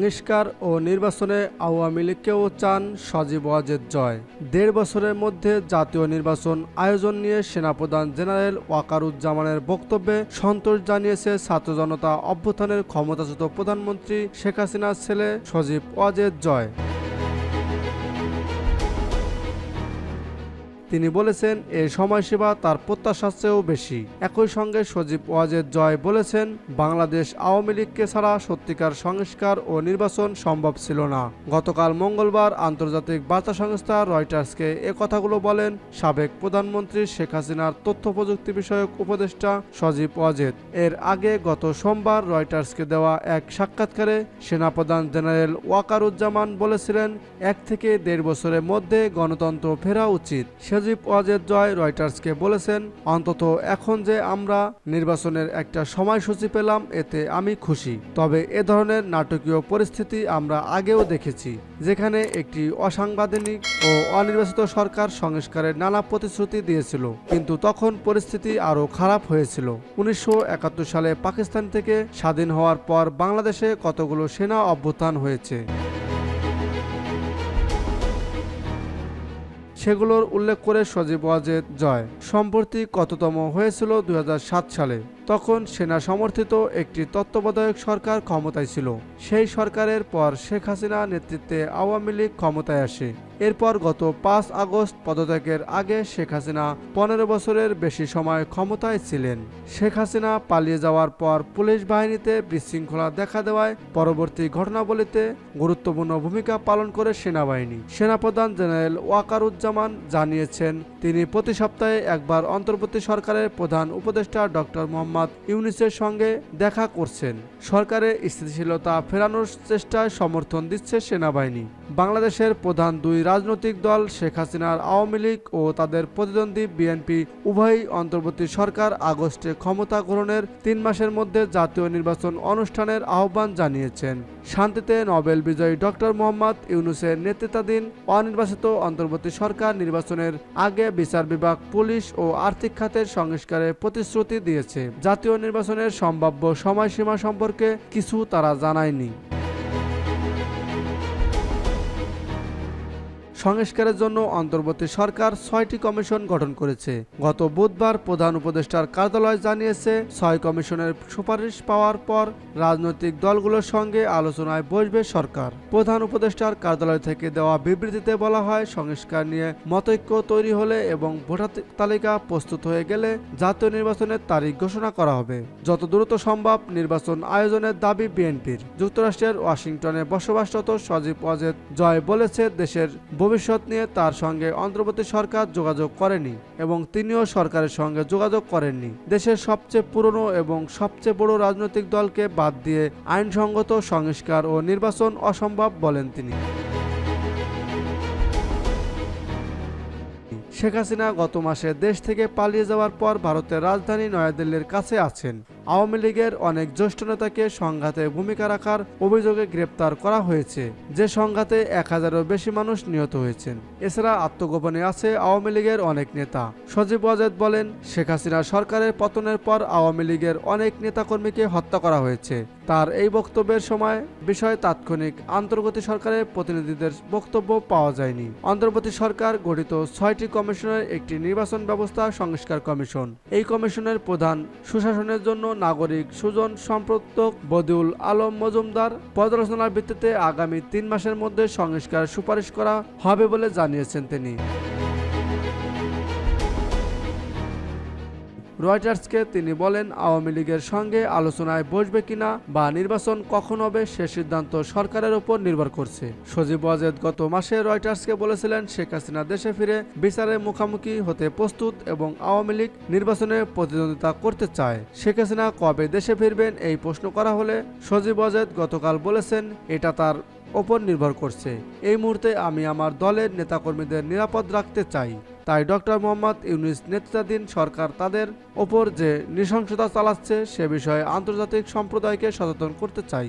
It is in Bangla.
সংস্কার ও নির্বাচনে আওয়ামী লীগকেও চান সজীব ওয়াজেদ জয়। দেড় বছরের মধ্যে জাতীয় নির্বাচন আয়োজন নিয়ে সেনাপ্রধান জেনারেল ওয়াকারুজ্জামানের বক্তব্যে সন্তোষ জানিয়েছে ছাত্র জনতা অভ্যুত্থানের ক্ষমতাচ্যুত প্রধানমন্ত্রী শেখ হাসিনার ছেলে সজীব ওয়াজেদ জয়। তিনি বলেছেন এই সময়সীমা তার প্রত্যাশার চেয়েও বেশি। একই সঙ্গে সজীব ওয়াজেদ জয় বলেছেন, বাংলাদেশ আওয়ামী লীগকে ছাড়া সত্যিকার সংস্কার ও নির্বাচন সম্ভব ছিল না। গতকাল মঙ্গলবার আন্তর্জাতিক বার্তা সংস্থা রয়টার্সকে এ কথাগুলো বলেন সাবেক প্রধানমন্ত্রী শেখ হাসিনার তথ্য প্রযুক্তি বিষয়ক উপদেষ্টা সজীব ওয়াজেদ। এর আগে গত সোমবার রয়টার্সকে দেওয়া এক সাক্ষাৎকারে সেনাপ্রধান জেনারেল ওয়াকারুজ্জামান বলেছিলেন, এক থেকে দেড় বছরের মধ্যে গণতন্ত্র ফেরা উচিত। সজীব ওয়াজেদ জয় রয়টার্সকে বলেছেন, অন্তত এখন যে আমরা নির্বাচনের একটা সময়সূচি পেলাম, এতে আমি খুশি। তবে এ ধরনের নাটকীয় পরিস্থিতি আমরা আগেও দেখেছি, যেখানে একটি অসাংবিধানিক ও অনির্বাচিত সরকার সংস্কারের নানা প্রতিশ্রুতি দিয়েছিল, কিন্তু তখন পরিস্থিতি আরও খারাপ হয়েছিল। উনিশশো একাত্তর সালে পাকিস্তান থেকে স্বাধীন হওয়ার পর বাংলাদেশে কতগুলো সেনা অভ্যুত্থান হয়েছে? সেগুলোর উল্লেখ করে সজীব ওয়াজেদ জয়। সম্প্রতি কততম হয়েছিল দু হাজার সাত সালে। তখন সেনা সমর্থিত একটি তত্ত্বাবধায়ক সরকার ক্ষমতায় ছিল। সেই সরকারের পর শেখ হাসিনা নেতৃত্বে আওয়ামী লীগ ক্ষমতায় আসে। এরপর গত পাঁচ আগস্ট পদত্যাগের আগে শেখ হাসিনা পনেরো বছরের বেশি সময় ক্ষমতায় ছিলেন। শেখ হাসিনা পালিয়ে যাওয়ার পর পুলিশ বাহিনীতে বিশৃঙ্খলা দেখা দেওয়ায় পরবর্তী ঘটনাবলিতে গুরুত্বপূর্ণ ভূমিকা পালন করে সেনাবাহিনী। সেনাপ্রধান জেনারেল ওয়াকারুজ্জামান জানিয়েছেন, তিনি প্রতি সপ্তাহে একবার অন্তর্বর্তী সরকারের প্রধান উপদেষ্টা ডক্টর মোহাম্মদ ইউনিসের সঙ্গে দেখা করছেন। সরকারের স্থিতিশীলতা ফেরানোর চেষ্টায় সমর্থন দিচ্ছে সেনাবাহিনী। বাংলাদেশের প্রধান দুই রাজনৈতিক দল শেখ হাসিনার আওয়ামী লীগ ও তাদের প্রতিদ্বন্দ্বী বিএনপি উভয়ই অন্তর্বর্তী সরকার আগস্টে ক্ষমতা গ্রহণের তিন মাসের মধ্যে জাতীয় নির্বাচন অনুষ্ঠানের আহ্বান জানিয়েছেন। শান্তিতে নোবেল বিজয়ী ডক্টর মোহাম্মদ ইউনুসের নেতৃত্বাধীন অনির্বাচিত অন্তর্বর্তী সরকার নির্বাচনের আগে বিচার বিভাগ, পুলিশ ও আর্থিক খাতের সংস্কারের প্রতিশ্রুতি দিয়েছে। জাতীয় নির্বাচনের সম্ভাব্য সময়সীমা সম্পর্কে কিছু তারা জানায়নি। সংস্কারের জন্য অন্তর্বর্তী সরকার ছয়টি কমিশন গঠন করেছে। গত বুধবার প্রধান উপদেষ্টার কার্যালয় জানিয়েছে, ছয় কমিশনের সুপারিশ পাওয়ার পর রাজনৈতিক দলগুলোর সঙ্গে আলোচনায় বসবে সরকার। প্রধান উপদেষ্টার কার্যালয় থেকে দেওয়া বিবৃতিতে বলা হয়, সংস্কার নিয়ে মতৈক্য তৈরি হলে এবং ভোটার তালিকা প্রস্তুত হয়ে গেলে জাতীয় নির্বাচনের তারিখ ঘোষণা করা হবে। যত দ্রুত সম্ভব নির্বাচন আয়োজনের দাবি বিএনপির। যুক্তরাষ্ট্রের ওয়াশিংটনে বসবাসরত সজীব ওয়াজেদ জয় বলেছে, দেশের ভবিষ্যৎ নিয়ে তার সঙ্গে অন্তর্বর্তী সরকার যোগাযোগ করেনি এবং তিনিও সরকারের সঙ্গে যোগাযোগ করেননি। দেশের সবচেয়ে পুরনো এবং সবচেয়ে বড় রাজনৈতিক দলকে বাদ দিয়ে আইনসঙ্গত সংস্কার ও নির্বাচন অসম্ভব বলেন তিনি। শেখ হাসিনা গত মাসে দেশ থেকে পালিয়ে যাওয়ার পর ভারতের রাজধানী নয়াদিল্লির কাছে আছেন। আওয়ামী লীগের অনেক জ্যেষ্ঠ নেতাকে সংঘাতে ভূমিকা রাখার অভিযোগে গ্রেপ্তার করা হয়েছে। যে সংঘাতে এক হাজারও বেশি মানুষ নিহত হয়েছেন। এছাড়া আত্মগোপনে আছে আওয়ামী লীগের অনেক নেতা। সজীব ওয়াজেদ বলেন, শেখ হাসিনা সরকারের পতনের পর আওয়ামী লীগের অনেক নেতাকর্মীকে হত্যা করা হয়েছে। তার এই বক্তব্যের সময় বিষয়ে তাৎক্ষণিক। আন্তর্গতি সরকারের প্রতিনিধিদের বক্তব্য পাওয়া যায়নি। অন্তর্বর্তী সরকার গঠিত ছয়টি কমিশনের একটি নির্বাচন ব্যবস্থা সংস্কার কমিশন। এই কমিশনের প্রধান সুশাসনের জন্য নাগরিক সুজন সম্প্রদায়ক বদিউল আলম মজুমদার। পর্যালোচনার ভিত্তিতে আগামী তিন মাসের মধ্যে সংস্কার সুপারিশ করা হবে বলে জানিয়েছেন তিনি। রয়টার্সকে তিনি বলেন, আওয়ামী লীগের সঙ্গে আলোচনায় বসবে কিনা বা নির্বাচন কখন হবে সে সিদ্ধান্ত সরকারের উপর নির্ভর করছে। সজীব ওয়াজেদ গত মাসে রয়টার্সকে বলেছিলেন, শেখ হাসিনা দেশে ফিরে বিচারের মুখোমুখি হতে প্রস্তুত এবং আওয়ামী লীগ নির্বাচনে প্রতিদ্বন্দ্বিতা করতে চায়। শেখ হাসিনা কবে দেশে ফিরবেন এই প্রশ্ন করা হলে সজীব ওয়াজেদ গতকাল বলেছেন, এটা তার ওপর নির্ভর করছে। এই মুহূর্তে আমি আমার দলের নেতাকর্মীদের নিরাপদ রাখতে চাই। তাই ডক্টর মোহাম্মদ ইউনুস নেতৃত্বাধীন সরকার তাদের ওপর যে নৃশংসতা চালাচ্ছে সে বিষয়ে আন্তর্জাতিক সম্প্রদায়কে সচেতন করতে চাই।